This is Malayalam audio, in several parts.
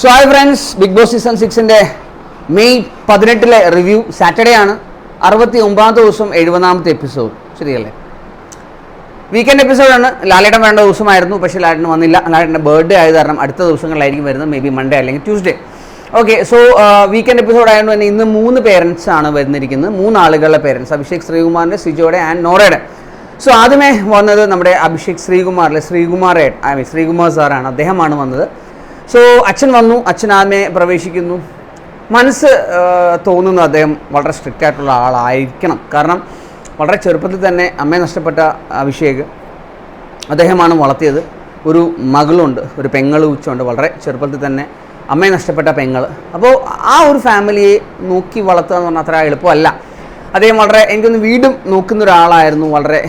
So hi friends big boss season സിക്സിന്റെ May പതിനെട്ടിലെ റിവ്യൂ സാറ്റർഡേ ആണ്. അറുപത്തി ഒമ്പതാമത്തെ ദിവസം എഴുപതാമത്തെ എപ്പിസോഡ് ശരിയല്ലേ? വീക്കെൻഡ് എപ്പിസോഡാണ് ലാലേട്ടൻ വേണ്ട ദിവസമായിരുന്നു. പക്ഷേ ലാലേട്ടൻ വന്നില്ല. ലാലേട്ടന്റെ ബർത്ത്ഡേ ആയത് കാരണം അടുത്ത ദിവസങ്ങളിലായിരിക്കും വരുന്നത്. മേ ബി മൺഡേ അല്ലെങ്കിൽ Tuesday okay so weekend episode ആയതുകൊണ്ട് തന്നെ ഇന്ന് മൂന്ന് പേരൻസ് ആണ് വരുന്നിരിക്കുന്നത് മൂന്ന് ആളുകളുടെ പേരൻസ് അഭിഷേക് ശ്രീകുമാറിന്റെ സിജോയുടെ ആൻഡ് നോറയുടെ. സോ ആദ്യമേ വന്നത് നമ്മുടെ അഭിഷേക് ശ്രീകുമാറിലെ ശ്രീകുമാർ ഐ മീൻ ശ്രീകുമാർ സാറാണ്. അദ്ദേഹമാണ് വന്നത്. സോ അച്ഛൻ വന്നു അച്ഛൻ ആദ്യമേ പ്രവേശിക്കുന്നു. മനസ്സ് തോന്നുന്നു അദ്ദേഹം വളരെ സ്ട്രിക്റ്റ് ആയിട്ടുള്ള ആളായിരിക്കണം. കാരണം വളരെ ചെറുപ്പത്തിൽ തന്നെ അമ്മയെ നഷ്ടപ്പെട്ട അഭിഷേക് അദ്ദേഹമാണ് വളർത്തിയത്. ഒരു മകളുണ്ട് ഒരു പെങ്ങൾ ഉച്ചുണ്ട് വളരെ ചെറുപ്പത്തിൽ തന്നെ അമ്മയെ നഷ്ടപ്പെട്ട പെങ്ങൾ അപ്പോൾ ആ ഒരു ഫാമിലിയെ നോക്കി വളർത്തുക എന്ന് പറഞ്ഞാൽ അത്ര എളുപ്പമല്ല. അദ്ദേഹം വളരെ എനിക്കൊന്ന് വീടും നോക്കുന്ന ഒരാളായിരുന്നു വളരെ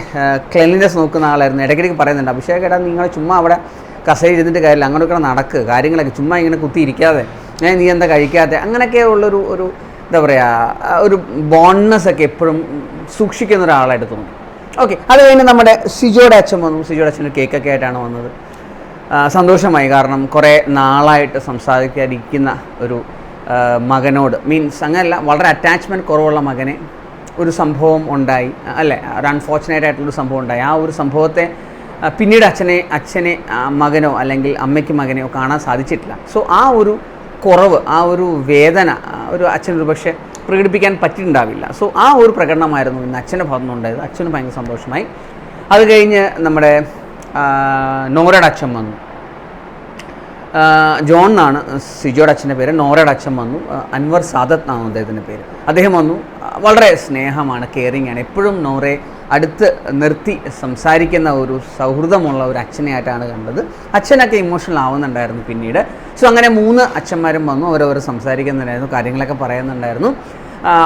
ക്ലെൻലിനെസ് നോക്കുന്ന ആളായിരുന്നു. ഇടയ്ക്കിടയ്ക്ക് പറയുന്നുണ്ട് അഭിഷേക് ഏട്ടാ നിങ്ങൾ ചുമ്മാ അവിടെ കസേര ഇരുന്നിട്ട് കാര്യമില്ല. അങ്ങോട്ടൊക്കെ നടക്ക്. കാര്യങ്ങളൊക്കെ ചുമ്മാ ഇങ്ങനെ കുത്തിയിരിക്കാതെ ഞാൻ നീ എന്താ കഴിക്കാതെ അങ്ങനെയൊക്കെ ഉള്ളൊരു ഒരു എന്താ പറയുക ഒരു ബോൺനെസ് ഒക്കെ എപ്പോഴും സൂക്ഷിക്കുന്ന ഒരാളായിട്ട് തോന്നും. ഓക്കെ അത് കഴിഞ്ഞ് നമ്മുടെ സിജോയുടെ അച്ഛൻ വന്നു. സിജോയുടെ അച്ഛന്റെ കേക്കൊക്കെ ആയിട്ടാണ് വന്നത്. സന്തോഷമായി. കാരണം കുറേ നാളായിട്ട് സംസാരിക്കാതിരിക്കുന്ന ഒരു മകനോട്. മീൻസ് അങ്ങനെയല്ല വളരെ അറ്റാച്ച്മെന്റ് കുറവുള്ള മകനെ ഒരു സംഭവം ഉണ്ടായി. അല്ലേ ഒരു അൺഫോർച്ചുനേറ്റ് ആയിട്ടുള്ളൊരു സംഭവം ഉണ്ടായി. ആ ഒരു സംഭവത്തെ പിന്നീട് അച്ഛനെ അച്ഛനെ മകനോ അല്ലെങ്കിൽ അമ്മയ്ക്ക് മകനെയോ കാണാൻ സാധിച്ചിട്ടില്ല. സോ ആ ഒരു കുറവ് ആ ഒരു വേദന ഒരു അച്ഛനൊരു പക്ഷേ പ്രകടിപ്പിക്കാൻ പറ്റിയിട്ടുണ്ടാവില്ല. സോ ആ ഒരു പ്രകടനമായിരുന്നു ഇന്ന് അച്ഛന്റെ ഭാഗത്തു നിന്നുണ്ടായത്. അച്ഛന് ഭയങ്കര സന്തോഷമായി. അത് കഴിഞ്ഞ് നമ്മുടെ നോരയുടെ അച്ഛൻ വന്നു. ജോൺ എന്നാണ് സിജോയുടെ അച്ഛന്റെ പേര്. നോറയുടെ അച്ഛൻ വന്നു. അൻവർ സാദത്ത് എന്നാണ് അദ്ദേഹത്തിന്റെ പേര്. അദ്ദേഹം വന്നു. വളരെ സ്നേഹമാണ് കെയറിങ് ആണ്. എപ്പോഴും നോറയെ അടുത്ത് നിർത്തി സംസാരിക്കുന്ന ഒരു സൗഹൃദമുള്ള ഒരു അച്ഛനെയായിട്ടാണ് കണ്ടത്. അച്ഛനൊക്കെ ഇമോഷണൽ ആവുന്നുണ്ടായിരുന്നു പിന്നീട്. സോ അങ്ങനെ മൂന്ന് അച്ഛന്മാരും വന്നു അവരവർ സംസാരിക്കുന്നുണ്ടായിരുന്നു കാര്യങ്ങളൊക്കെ പറയുന്നുണ്ടായിരുന്നു.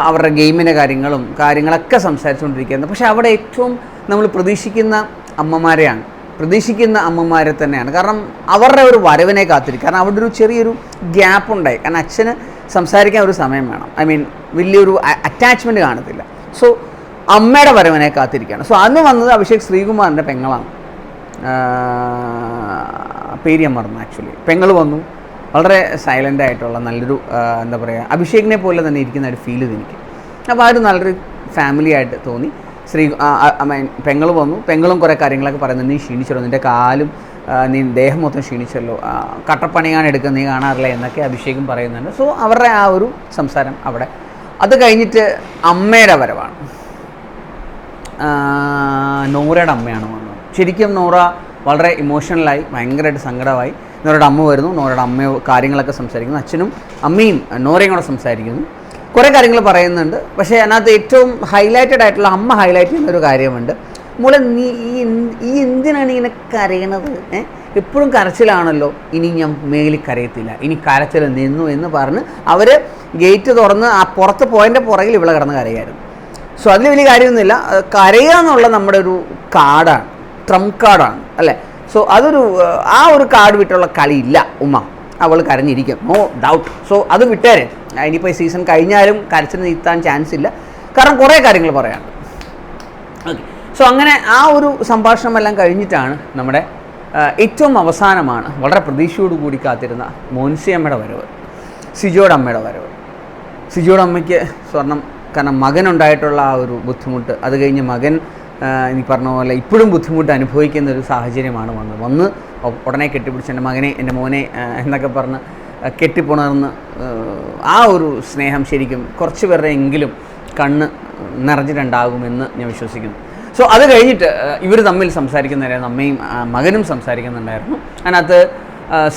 അവരുടെ ഗെയിമിന്റെ കാര്യങ്ങളും കാര്യങ്ങളൊക്കെ സംസാരിച്ചുകൊണ്ടിരിക്കുന്നത് പക്ഷേ അവിടെ ഏറ്റവും നമ്മൾ പ്രതീക്ഷിക്കുന്ന അമ്മമാരെയാണ്. പ്രതീക്ഷിക്കുന്ന അമ്മമാരെ തന്നെയാണ്. കാരണം അവരുടെ ഒരു വരവിനെ കാത്തിരിക്കും. കാരണം അവിടെ ഒരു ചെറിയൊരു ഗ്യാപ്പ് ഉണ്ടായി. കാരണം അച്ഛന് സംസാരിക്കാൻ ഒരു സമയം വേണം. ഐ മീൻ വലിയൊരു അറ്റാച്ച്മെന്റ് കാണത്തില്ല. സോ അമ്മയുടെ വരവിനെ കാത്തിരിക്കുകയാണ്. സോ അന്ന് വന്നത് അഭിഷേക് ശ്രീകുമാറിന്റെ പെങ്ങളാണ്. പേര് ഞാൻ മറന്നു ആക്ച്വലി പെങ്ങൾ വന്നു. വളരെ സൈലന്റ് ആയിട്ടുള്ള നല്ലൊരു എന്താ പറയുക അഭിഷേകിനെ പോലെ തന്നെ ഇരിക്കുന്ന ഒരു ഫീൽ എനിക്ക് അപ്പോൾ ആ ഒരു നല്ലൊരു ഫാമിലി ആയിട്ട് തോന്നി. ശ്രീ മീൻ പെങ്ങൾ വന്നു. പെങ്ങളും കുറേ കാര്യങ്ങളൊക്കെ പറയുന്നത് നീ ക്ഷീണിച്ചല്ലോ നിന്റെ കാലും നീ ദേഹം മൊത്തം ക്ഷീണിച്ചല്ലോ കട്ടപ്പണിയാണ് എടുക്കുന്നത് നീ കാണാറില്ല എന്നൊക്കെ അഭിഷേകും പറയുന്നുണ്ട്. സോ അവരുടെ ആ ഒരു സംസാരം അവിടെ. അത് കഴിഞ്ഞിട്ട് അമ്മയുടെ വരവാണ്. നോറയുടെ അമ്മയാണ് വന്നത്. ശരിക്കും നോറ വളരെ ഇമോഷണലായി ഭയങ്കരമായിട്ട് സങ്കടമായി. നോറയുടെ അമ്മ വരുന്നു. നോറയുടെ അമ്മയോ കാര്യങ്ങളൊക്കെ സംസാരിക്കുന്നു. അച്ഛനും അമ്മയും നോറയും കൂടെ സംസാരിക്കുന്നു. കുറേ കാര്യങ്ങൾ പറയുന്നുണ്ട്. പക്ഷേ അതിനകത്ത് ഏറ്റവും ഹൈലൈറ്റഡ് ആയിട്ടുള്ള അമ്മ ഹൈലൈറ്റ് ചെയ്യുന്ന ഒരു കാര്യമുണ്ട്. മോളെ നീ ഈ ഈ എന്തിനാണ് ഇങ്ങനെ കരയണത്? എപ്പോഴും കരച്ചിലാണല്ലോ. ഇനി ഞാൻ മേലിൽ കരയത്തില്ല. ഇനി കരച്ചിൽ നിന്നു എന്ന് പറഞ്ഞ് അവർ ഗേറ്റ് തുറന്ന് ആ പുറത്ത് പോയതിന്റെ പുറകിൽ ഇവിടെ കിടന്ന് കരയായിരുന്നു. സോ അതിൽ വലിയ കാര്യമൊന്നുമില്ല. കരയുക എന്നുള്ള നമ്മുടെ ഒരു കാർഡാണ്. ട്രംപ് കാർഡാണ് അല്ലേ? സോ അതൊരു ആ ഒരു കാർഡ് വിട്ടുള്ള കളിയില്ല ഉമ്മ. അവൾ കരഞ്ഞിരിക്കും. നോ ഡൗട്ട് സോ അത് വിട്ടേരെ. ഇനിയിപ്പോൾ സീസൺ കഴിഞ്ഞാലും കരച്ചിൽ നീത്താൻ ചാൻസ് ഇല്ല. കാരണം കുറേ കാര്യങ്ങൾ പറയാനുണ്ട് ഓക്കെ സോ അങ്ങനെ ആ ഒരു സംഭാഷണമെല്ലാം കഴിഞ്ഞിട്ടാണ് നമ്മുടെ ഏറ്റവും അവസാനമാണ് വളരെ പ്രതീക്ഷയോടുകൂടി കാത്തിരുന്ന മോൻസി അമ്മയുടെ വരവ്. സിജോയുടെ അമ്മയുടെ വരവ്. സിജോയുടെ അമ്മയ്ക്ക് സ്വർണം കാരണം മകനുണ്ടായിട്ടുള്ള ആ ഒരു ബുദ്ധിമുട്ട്. അത് കഴിഞ്ഞ് മകൻ ഇനി പറഞ്ഞ പോലെ ഇപ്പോഴും ബുദ്ധിമുട്ട് അനുഭവിക്കുന്ന ഒരു സാഹചര്യമാണ് വന്നത്. വന്ന് ഉടനെ കെട്ടിപ്പിടിച്ച് എന്റെ മകനെ എന്റെ മോനെ എന്നൊക്കെ പറഞ്ഞ് കെട്ടിപ്പുണർന്ന് ആ, ഒരു സ്നേഹം ശരിക്കും കുറച്ച് പേരുടെ എങ്കിലും കണ്ണ് നിറഞ്ഞിട്ടുണ്ടാകുമെന്ന് ഞാൻ വിശ്വസിക്കുന്നു. സോ അത് കഴിഞ്ഞിട്ട് ഇവർ തമ്മിൽ സംസാരിക്കുന്നുണ്ടായിരുന്നു അമ്മയും മകനും സംസാരിക്കുന്നുണ്ടായിരുന്നു. അതിനകത്ത്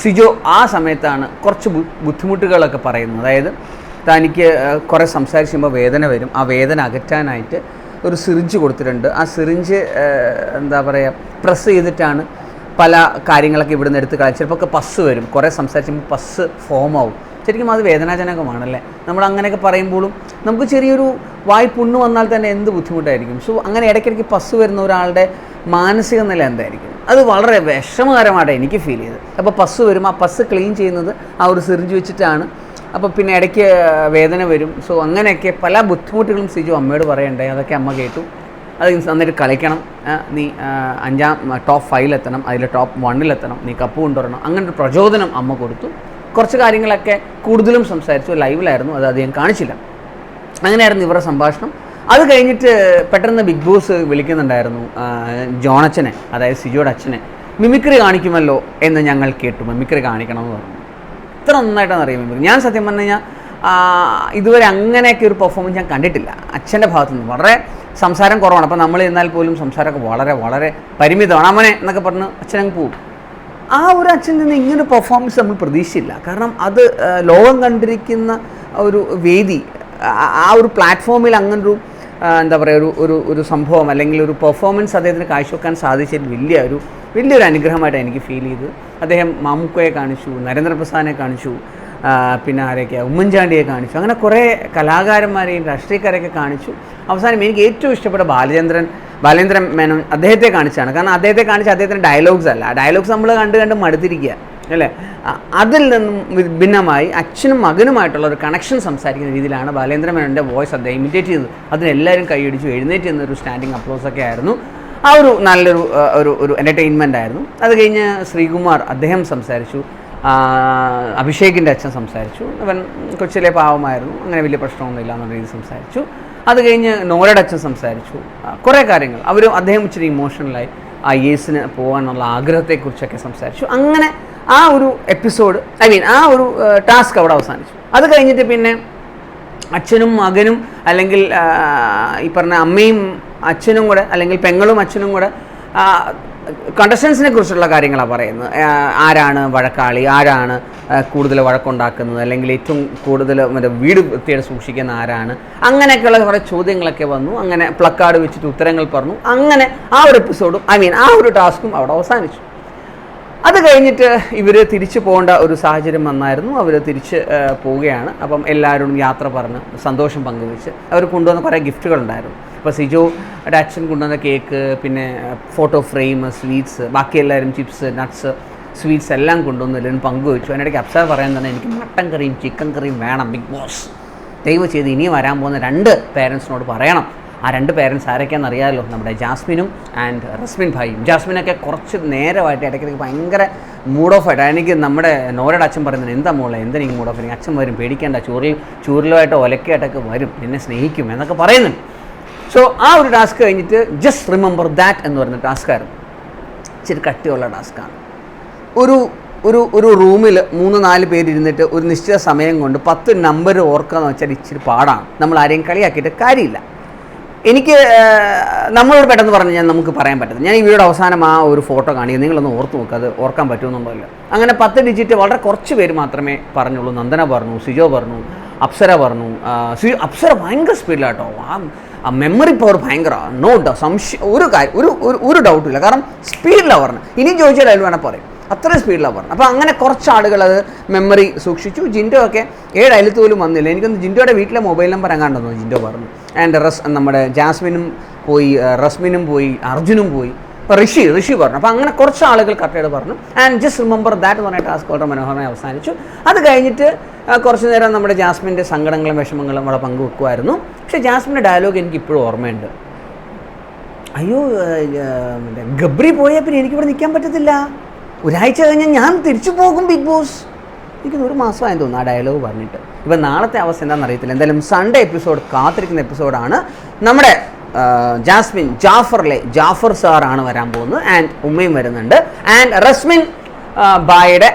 സിജോ ആ സമയത്താണ് കുറച്ച് ബുദ്ധിമുട്ടുകളൊക്കെ പറയുന്നത്. അതായത് തനിക്ക് കുറേ സംസാരിക്കുമ്പോൾ വേദന വരും. ആ വേദന അകറ്റാനായിട്ട് ഒരു സിറിഞ്ച് കൊടുത്തിട്ടുണ്ട്. ആ സിറിഞ്ച് എന്താ പറയുക പ്രസ് ചെയ്തിട്ടാണ് പല കാര്യങ്ങളൊക്കെ ഇവിടുന്ന് എടുത്ത് കളയാം ചിലപ്പോൾ പസ് വരും. കുറേ സംസാരിക്കുമ്പോൾ പസ് ഫോം ആവും. ശരിക്കും അത് വേദനാജനകമാണല്ലേ? നമ്മൾ അങ്ങനെയൊക്കെ പറയുമ്പോഴും നമുക്ക് ചെറിയൊരു വായി പുണ്ണ് വന്നാൽ തന്നെ എന്ത് ബുദ്ധിമുട്ടായിരിക്കും? സോ അങ്ങനെ ഇടയ്ക്കിടയ്ക്ക് പസ് വരുന്ന ഒരാളുടെ മാനസിക നില എന്തായിരിക്കും? അത് വളരെ വിഷമകരമായിട്ടാണ് എനിക്ക് ഫീൽ ചെയ്തത്. അപ്പോൾ പസ് വരും ആ പസ് ക്ലീൻ ചെയ്യുന്നത് ആ ഒരു സിറിഞ്ച് വെച്ചിട്ടാണ് അപ്പോൾ പിന്നെ ഇടയ്ക്ക് വേദന വരും. സോ അങ്ങനെയൊക്കെ പല ബുദ്ധിമുട്ടുകളും സിജു അമ്മയോട് പറയണ്ടായി അതൊക്കെ അമ്മ കേട്ടു. അത് നന്നായിട്ട് കളിക്കണം. നീ അഞ്ചാം ടോപ്പ് ഫൈവിലെത്തണം അതിൽ ടോപ്പ് വണ്ണിലെത്തണം നീ കപ്പ് കൊണ്ടുവരണം. അങ്ങനെ ഒരു പ്രചോദനം അമ്മ കൊടുത്തു. കുറച്ച് കാര്യങ്ങളൊക്കെ കൂടുതലും സംസാരിച്ചു. ലൈവിലായിരുന്നു അത് അധികം കാണിച്ചില്ല. അങ്ങനെയായിരുന്നു ഇവരുടെ സംഭാഷണം. അത് കഴിഞ്ഞിട്ട് പെട്ടെന്ന് ബിഗ് ബോസ് വിളിക്കുന്നുണ്ടായിരുന്നു ജോണച്ചനെ. അതായത് സിജോയുടെ അച്ഛനെ. മിമിക്രി കാണിക്കുമല്ലോ എന്ന് ഞങ്ങൾ കേട്ടു. മിമിക്രി കാണിക്കണമെന്ന് പറഞ്ഞു. ഇത്ര നന്നായിട്ടാണ് അറിയാൻ ഞാൻ സത്യം പറഞ്ഞു കഴിഞ്ഞാൽ ഇതുവരെ അങ്ങനെയൊക്കെ ഒരു പെർഫോമൻസ് ഞാൻ കണ്ടിട്ടില്ല. അച്ഛന്റെ ഭാഗത്തു നിന്ന് വളരെ സംസാരം കുറവാണ്. അപ്പോൾ നമ്മൾ എന്നാൽ പോലും സംസാരമൊക്കെ വളരെ വളരെ പരിമിതമാണ്. അമ്മനെ എന്നൊക്കെ പറഞ്ഞ് അച്ഛനങ്ങ് പോകും ആ ഒരു അച്ഛൻ നിന്ന് ഇങ്ങനെ പെർഫോമൻസ് നമ്മൾ പ്രതീക്ഷിച്ചില്ല. കാരണം അത് ലോകം കണ്ടിരിക്കുന്ന ഒരു വേദി ആ- ഒരു പ്ലാറ്റ്ഫോമിൽ അങ്ങനൊരു എന്താ പറയുക ഒരു ഒരു ഒരു സംഭവം അല്ലെങ്കിൽ ഒരു പെർഫോമൻസ് അദ്ദേഹത്തിന് കാഴ്ചവെക്കാൻ സാധിച്ചതിൽ വലിയ ഒരു വലിയൊരു അനുഗ്രഹമായിട്ട് എനിക്ക് ഫീൽ ചെയ്തു അദ്ദേഹം മാമുക്കോയെ കാണിച്ചു നരേന്ദ്രപ്രസാദിനെ കാണിച്ചു പിന്നെ ആരെയൊക്കെയാണ് ഉമ്മൻചാണ്ടിയെ കാണിച്ചു. അങ്ങനെ കുറേ കലാകാരന്മാരെയും രാഷ്ട്രീയക്കാരെയൊക്കെ കാണിച്ചു. അവസാനം എനിക്ക് ഏറ്റവും ഇഷ്ടപ്പെട്ട ബാലചന്ദ്രൻ ബാലേന്ദ്രൻ മേനോൻ അദ്ദേഹത്തെ കാണിച്ചാണ് കാരണം അദ്ദേഹത്തെ കാണിച്ച അദ്ദേഹത്തിന്റെ ഡയലോഗ്സ് അല്ല. ആ ഡയലോഗ്സ് നമ്മൾ കണ്ട് കണ്ട് മടുത്തിരിക്കുക അല്ലേ? അതിൽ നിന്നും ഭിന്നമായി അച്ഛനും മകനുമായിട്ടുള്ള ഒരു കണക്ഷൻ സംസാരിക്കുന്ന രീതിയിലാണ് ബാലേന്ദ്ര മേനോന്റെ വോയിസ് അദ്ദേഹം ഇമിറ്റേറ്റ് ചെയ്തത് അതിനെല്ലാവരും കൈയടിച്ചു എഴുന്നേറ്റ് എന്നൊരു സ്റ്റാൻഡിങ് അപ്ലോസൊക്കെ ആയിരുന്നു. ആ ഒരു നല്ലൊരു ഒരു ഒരു എന്റർടൈൻമെന്റ് ആയിരുന്നു. അത് കഴിഞ്ഞ് ശ്രീകുമാർ അദ്ദേഹം സംസാരിച്ചു. അഭിഷേകിന്റെ അച്ഛൻ സംസാരിച്ചു. അവൻ കൊച്ചിലെ പാവമായിരുന്നു. അങ്ങനെ വലിയ പ്രശ്നമൊന്നുമില്ല എന്നുള്ള രീതിയിൽ സംസാരിച്ചു. അത് കഴിഞ്ഞ് നോരയുടെ അച്ഛൻ സംസാരിച്ചു. കുറേ കാര്യങ്ങൾ. അവരും അദ്ദേഹം ഇച്ചിരി ഇമോഷണലായി ആ യേസിന് പോകാനുള്ള ആഗ്രഹത്തെക്കുറിച്ചൊക്കെ സംസാരിച്ചു. അങ്ങനെ ആ ഒരു എപ്പിസോഡ് ഐ മീൻ ആ ഒരു ടാസ്ക് അവിടെ അവസാനിച്ചു. അത് കഴിഞ്ഞിട്ട് പിന്നെ അച്ഛനും മകനും അല്ലെങ്കിൽ ഈ പറഞ്ഞ അമ്മയും അച്ഛനും കൂടെ അല്ലെങ്കിൽ പെങ്ങളും അച്ഛനും കൂടെ കണ്ടസ്റ്റൻസിനെ കുറിച്ചുള്ള കാര്യങ്ങളാണ് പറയുന്നത്. ആരാണ് വഴക്കാളി? ആരാണ് കൂടുതൽ വഴക്കുണ്ടാക്കുന്നത്? അല്ലെങ്കിൽ ഏറ്റവും കൂടുതൽ മറ്റേ വീട് വൃത്തിയായിട്ട് സൂക്ഷിക്കുന്ന ആരാണ്? അങ്ങനെയൊക്കെയുള്ള കുറേ ചോദ്യങ്ങളൊക്കെ വന്നു. അങ്ങനെ പ്ലക്കാർഡ് വെച്ചിട്ട് ഉത്തരങ്ങൾ പറഞ്ഞു. അങ്ങനെ ആ ഒരു എപ്പിസോഡും ഐ മീൻ ആ ഒരു ടാസ്കും അവിടെ അവസാനിച്ചു. അത് കഴിഞ്ഞിട്ട് ഇവർ തിരിച്ചു പോകേണ്ട ഒരു സാഹചര്യം വന്നായിരുന്നു. അവർ തിരിച്ച് പോവുകയാണ്. അപ്പം എല്ലാവരോടും യാത്ര പറഞ്ഞ് സന്തോഷം പങ്കുവെച്ച് അവർ കൊണ്ടുവന്ന കുറേ ഗിഫ്റ്റുകൾ ഉണ്ടായിരുന്നു അപ്പോൾ സിജോയുടെ അച്ഛൻ കൊണ്ടുവന്ന കേക്ക് പിന്നെ ഫോട്ടോ ഫ്രെയിം സ്വീറ്റ്സ് ബാക്കി എല്ലാവരും ചിപ്സ് നട്ട്സ് സ്വീറ്റ്സ് എല്ലാം കൊണ്ടുവന്ന് എല്ലാവരും പങ്കുവെച്ചു. അതിനിടയ്ക്ക് അപ്സാർ പറയാൻ തന്നെ എനിക്ക് മട്ടൻ കറിയും ചിക്കൻ കറിയും വേണം ബിഗ് ബോസ്. ദയവ് ചെയ്ത് ഇനി വരാൻ പോകുന്ന രണ്ട് പേരൻസിനോട് പറയണം. ആ രണ്ട് പേരൻസ് ആരൊക്കെയാണെന്ന് അറിയാമല്ലോ നമ്മുടെ ജാസ്മിനും ആൻഡ് റസ്മിൻ ഭായിയും. ജാസ്മിനൊക്കെ കുറച്ച് നേരമായിട്ട് ഇടയ്ക്കിടയ്ക്ക് ഭയങ്കര മൂഡ് ഓഫ് ആയിട്ട്. എനിക്ക് നമ്മുടെ നോരയുടെ അച്ഛൻ പറയുന്നത് എന്താ മോളെ? എന്താ നീ മൂഡ് ഓഫ് ആയി അച്ഛൻ വരും പേടിക്കേണ്ട. ചൂറിൽ ചൂരിലുമായിട്ടോ ഒലക്കയായിട്ടൊക്കെ വരും. നിന്നെ സ്നേഹിക്കും എന്നൊക്കെ പറയുന്നുണ്ട്. സോ ആ ഒരു ടാസ്ക് കഴിഞ്ഞിട്ട് ജസ്റ്റ് റിമെമ്പർ ദാറ്റ് എന്ന് പറയുന്ന ടാസ്ക്കായിരുന്നു ഇച്ചിരി കട്ടിയുള്ള ടാസ്ക്കാണ് ഒരു ഒരു ഒരു റൂമിൽ മൂന്ന് നാല് പേര് ഇരുന്നിട്ട് ഒരു നിശ്ചിത സമയം കൊണ്ട് പത്ത് നമ്പർ ഓർക്കുക എന്ന് വെച്ചാൽ ഇച്ചിരി പാടാണ്. നമ്മൾ ആരെയും കളിയാക്കിയിട്ട് കാര്യമില്ല. എനിക്ക് നമ്മളോട് പെട്ടെന്ന് പറഞ്ഞു ഞാൻ നമുക്ക് പറയാൻ പറ്റത്തില്ല. ഞാൻ ഈ വീഡിയോ അവസാനം ആ ഒരു ഫോട്ടോ കാണിക്കുക നിങ്ങളൊന്ന് ഓർത്ത് നോക്കുക അത് ഓർക്കാൻ പറ്റുമെന്നുള്ളതല്ല അങ്ങനെ പത്ത് ഡിജിറ്റ് വളരെ കുറച്ച് പേര് മാത്രമേ പറഞ്ഞുള്ളൂ. നന്ദന പറഞ്ഞു സിജോ പറഞ്ഞു അപ്സര പറഞ്ഞു. സിജോ അപ്സര ഭയങ്കര സ്പീഡിലാട്ടോ ആ മെമ്മറി പവർ ഭയങ്കര നോ സംശയം ഒരു കാര്യം ഒരു ഒരു- ഒരു ഇല്ല. കാരണം സ്പീഡിലാണ് പറഞ്ഞത്. ഇനി ചോദിച്ചാൽ അതിൽ വേണേൽ പറയും. അത്രയും സ്പീഡിലാണ് പറഞ്ഞത്. അപ്പോൾ അങ്ങനെ കുറച്ച് ആളുകൾ അത് മെമ്മറി സൂക്ഷിച്ചു. ജിൻഡോ ഒക്കെ ഏഴ് അയലത്തോലും വന്നില്ല. എനിക്കൊന്ന് ജിൻഡോയുടെ വീട്ടിലെ മൊബൈൽ നമ്പർ എങ്ങാണ്ടെന്നു ജിൻഡോ പറഞ്ഞു. ആൻഡ് റസ് നമ്മുടെ ജാസ്മിനും പോയി റസ്മിനും പോയി അർജുനും പോയി. അപ്പോൾ ഋഷി ഋഷി പറഞ്ഞു. അപ്പോൾ അങ്ങനെ കുറച്ച് ആളുകൾ കറക്റ്റായിട്ട് പറഞ്ഞു. ആൻഡ് ജസ്റ്റ് റിമെമ്പർ ദാറ്റ് എന്ന് പറഞ്ഞ ടാസ്ക് വളരെ മനോഹരമായി അവസാനിച്ചു. അത് കഴിഞ്ഞിട്ട് കുറച്ച് നേരം നമ്മുടെ ജാസ്മിന്റെ സങ്കടങ്ങളും വിഷമങ്ങളും അവിടെ പങ്കുവെക്കുമായിരുന്നു. പക്ഷേ ജാസ്മിന്റെ ഡയലോഗ് എനിക്ക് ഇപ്പോഴും ഓർമ്മയുണ്ട്. അയ്യോ ഗബ്രി പോയാൽ പിന്നെ എനിക്കിവിടെ നിൽക്കാൻ പറ്റത്തില്ല. ഒരാഴ്ച കഴിഞ്ഞാൽ ഞാൻ തിരിച്ചു പോകും ബിഗ് ബോസ്. എനിക്ക് ഒരു മാസമായെന്ന് തോന്നുന്നു ആ ഡയലോഗ് പറഞ്ഞിട്ട്. ഇപ്പം നാളത്തെ അവസ്ഥ എന്താണെന്ന് അറിയത്തില്ല എന്തായാലും സൺഡേ എപ്പിസോഡ് കാത്തിരിക്കുന്ന എപ്പിസോഡാണ് നമ്മുടെ ജാസ്മിൻ ജാഫറിലെ ജാഫർ സാറാണ് വരാൻ പോകുന്നത്. ആൻഡ് ഉമ്മയും വരുന്നുണ്ട്. ആൻഡ് റസ്മിൻ ബായുടെ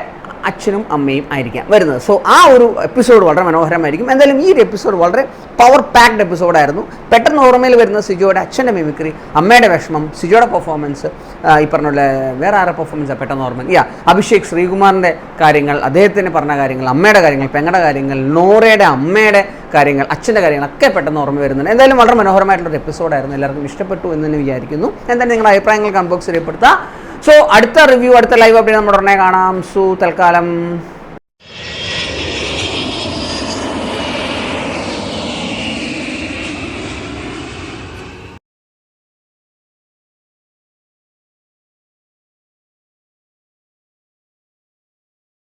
അച്ഛനും അമ്മയും ആയിരിക്കാം. വരുന്നത്. സോ ആ ഒരു എപ്പിസോഡ് വളരെ മനോഹരമായിരിക്കും. എന്തായാലും ഈ ഒരു എപ്പിസോഡ് വളരെ പവർ പാക്ഡ് എപ്പിസോഡായിരുന്നു പെട്ടെന്ന് ഓർമ്മയിൽ വരുന്ന സിജോയുടെ അച്ഛന്റെ മിമിക്രി അമ്മയുടെ വിഷമം സിജോയുടെ പെർഫോമൻസ് ഈ പറഞ്ഞ പോലെ വേറെ ആരുടെ പെർഫോമൻസ് പെട്ടെന്ന് ഓർമ്മ? യാ അഭിഷേക് ശ്രീകുമാറിന്റെ കാര്യങ്ങൾ അദ്ദേഹത്തിന് പറഞ്ഞ കാര്യങ്ങൾ അമ്മയുടെ കാര്യങ്ങൾ പെങ്ങളുടെ കാര്യങ്ങൾ നോറയുടെ അമ്മയുടെ കാര്യങ്ങൾ അച്ഛന്റെ കാര്യങ്ങളൊക്കെ പെട്ടെന്ന് ഓർമ്മ വരുന്നുണ്ട്. എന്തായാലും വളരെ മനോഹരമായിട്ടുള്ള ഒരു എപ്പിസോഡായിരുന്നു എല്ലാവർക്കും ഇഷ്ടപ്പെട്ടു എന്ന് തന്നെ വിചാരിക്കുന്നു. എന്തായാലും നിങ്ങളുടെ അഭിപ്രായങ്ങൾ കൺബോക്സ് രേഖപ്പെടുത്തുക. സോ അടുത്ത റിവ്യൂ അടുത്ത ലൈവ് അപ്ഡേറ്റ് നമ്മുടെ ഉടനെ കാണാം. സോ തൽക്കാലം